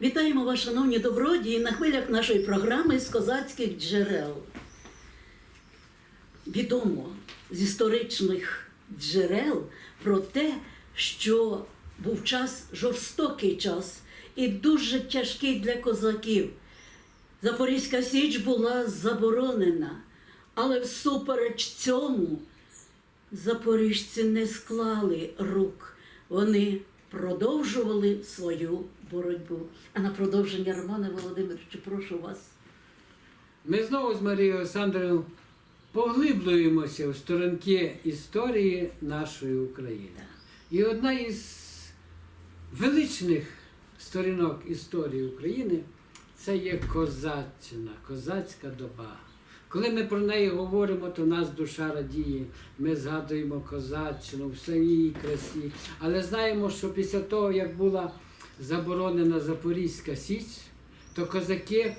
Вітаємо вас, шановні добродії, на хвилях нашої програми з козацьких джерел. Відомо з історичних джерел про те, що був час, жорстокий час і дуже тяжкий для козаків. Запорізька Січ була заборонена, але всупереч цьому запоріжці не склали рук. Вони продовжували свою боротьбу. А на продовження Романа Володимировичу, прошу вас. Ми знову з Марією Олександрівною поглиблюємося в сторонки історії нашої України. І одна із величних сторінок історії України це є козаччина, козацька доба. Коли ми про неї говоримо, то нас душа радіє. Ми згадуємо козаччину, все її красі. Але знаємо, що після того, як була заборонена Запорізька Січ, то козаки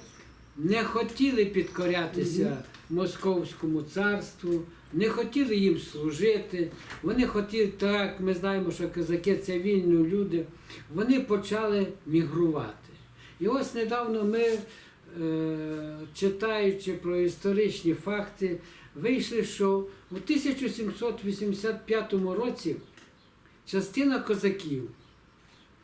не хотіли підкорятися Московському царству, не хотіли їм служити. Вони хотіли, так ми знаємо, що козаки це вільні люди, вони почали мігрувати. І ось недавно ми, читаючи про історичні факти, вийшли, що у 1785 році частина козаків,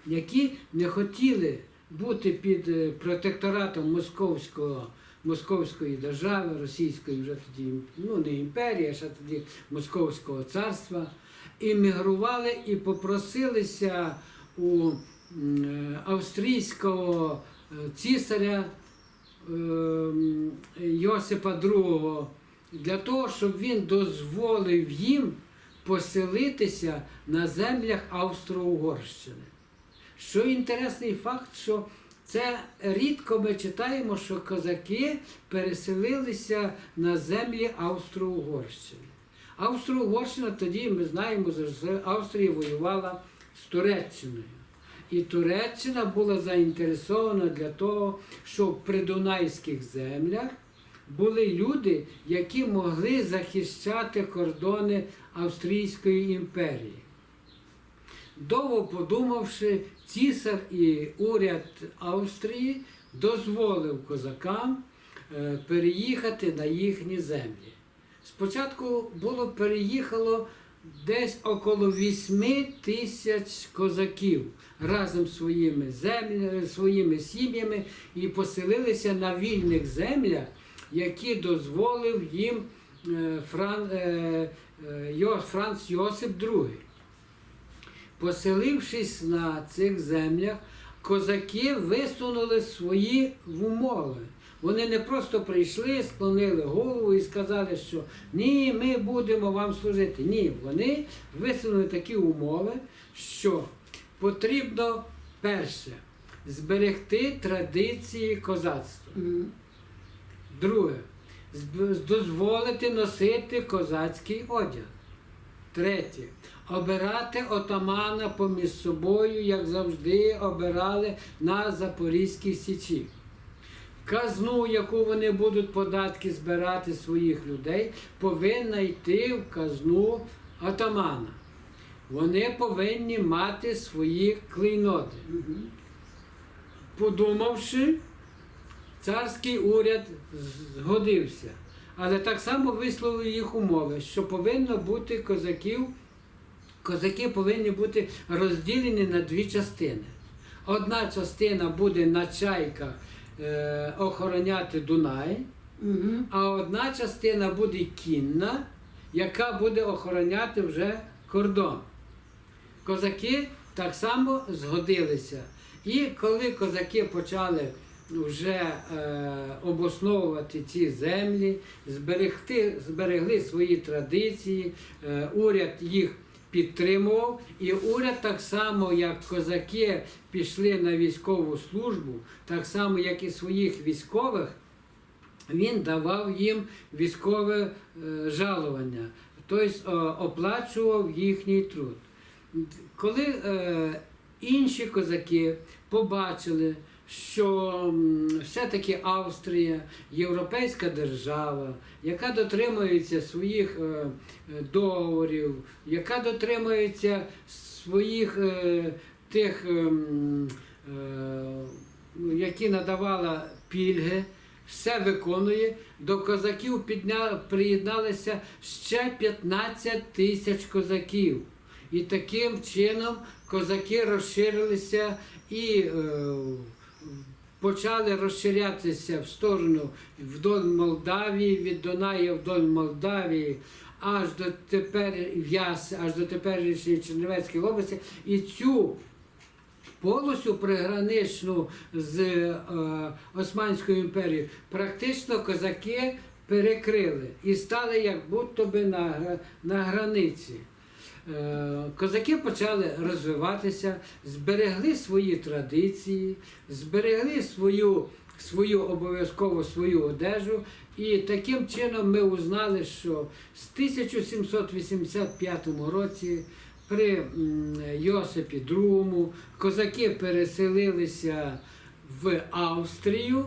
які не хотіли бути під е, протекторатом московського, московської держави, російської вже тоді ну не імперії, а ще тоді Московського царства, іммігрували і попросилися у е, австрійського е, цісаря Йосипа II для того, щоб він дозволив їм поселитися на землях Австро-Угорщини. Що інтересний факт, що це рідко ми читаємо, що козаки переселилися на землі Австро-Угорщини. Австро-Угорщина тоді, ми знаємо, що Австрія воювала з Туреччиною. І Туреччина була заінтересована для того, щоб в придунайських землях були люди, які могли захищати кордони Австрійської імперії. Довго подумавши, цісар і уряд Австрії дозволив козакам е, переїхати на їхні землі. Спочатку було переїхало десь около 8 тисяч козаків разом з своїми землями, своїми сім'ями і поселилися на вільних землях, які дозволив їм е, Фран, е, е, Франц Йосип II. Поселившись на цих землях, козаки висунули свої умови. Вони не просто прийшли, склонили голову і сказали, що ні, ми будемо вам служити. Ні, вони висунули такі умови, що потрібно перше зберегти традиції козацтва. Друге, дозволити носити козацький одяг. Третє. Обирати отамана поміж собою, як завжди обирали на Запорізькій Січі. Казну, яку вони будуть податки збирати своїх людей, повинна йти в казну отамана. Вони повинні мати свої клейноти. Подумавши, царський уряд згодився, але так само висловив їх умови, що повинно бути козаків, козаки повинні бути розділені на дві частини. Одна частина буде на чайках е, охороняти Дунай, Мгм. а одна частина буде кінна, яка буде охороняти вже кордон. Козаки так само згодилися. І коли козаки почали вже е, обосновувати ці землі, зберегти, зберегли свої традиції, е, уряд їх підтримував, і уряд так само, як козаки пішли на військову службу, так само, як і своїх військових, він давав їм військове е, жалування, тобто е, оплачував їхній труд. Коли е, інші козаки побачили, що все-таки Австрія, європейська держава, яка дотримується своїх е, е, договорів, яка дотримується своїх е, тих ем, які надавала пільги, все виконує. До козаків підня... приєдналися ще 15 тисяч козаків. І таким чином козаки розширилися і е, почали розширятися в сторону вдоль Молдавії, від Дуная вдоль Молдавії, аж до тепер в аж до теперішньої Чернівецької області. І цю полосу приграничну з е, Османською імперією практично козаки перекрили і стали як будто би на, на границі. Е, Козаки почали розвиватися, зберегли свої традиції, зберегли свою, свою обов'язково свою одежу. І таким чином ми узнали, що з 1785 році при Йосипі II козаки переселилися в Австрію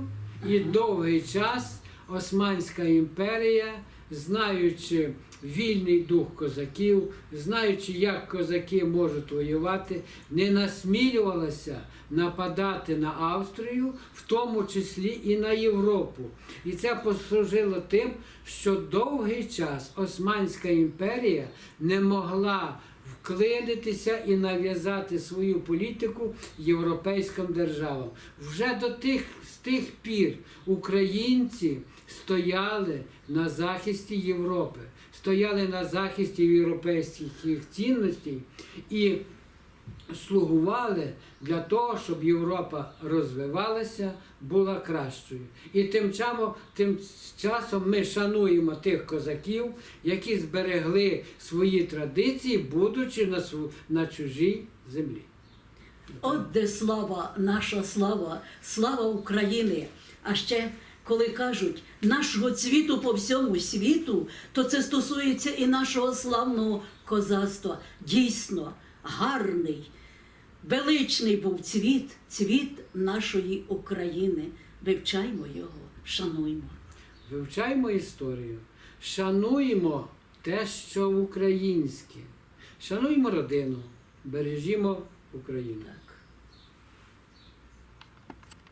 і довгий час Османська імперія, знаючи вільний дух козаків, знаючи, як козаки можуть воювати, не насмілювалася нападати на Австрію, в тому числі і на Європу. І це послужило тим, що довгий час Османська імперія не могла вклинитися і нав'язати свою політику європейським державам. Вже до тих з тих пір українці стояли на захисті Європи, стояли на захисті європейських цінностей і слугували для того, щоб Європа розвивалася, була кращою. І тим часом, тим часом ми шануємо тих козаків, які зберегли свої традиції, будучи на, на чужій землі. От де слава, наша слава, слава України. А ще коли кажуть нашого цвіту по всьому світу, то це стосується і нашого славного козацтва. Дійсно, гарний, величний був цвіт, цвіт нашої України. Вивчаймо його, шануймо. Вивчаємо історію, шануємо те, що українське, шануємо родину, бережімо Україну.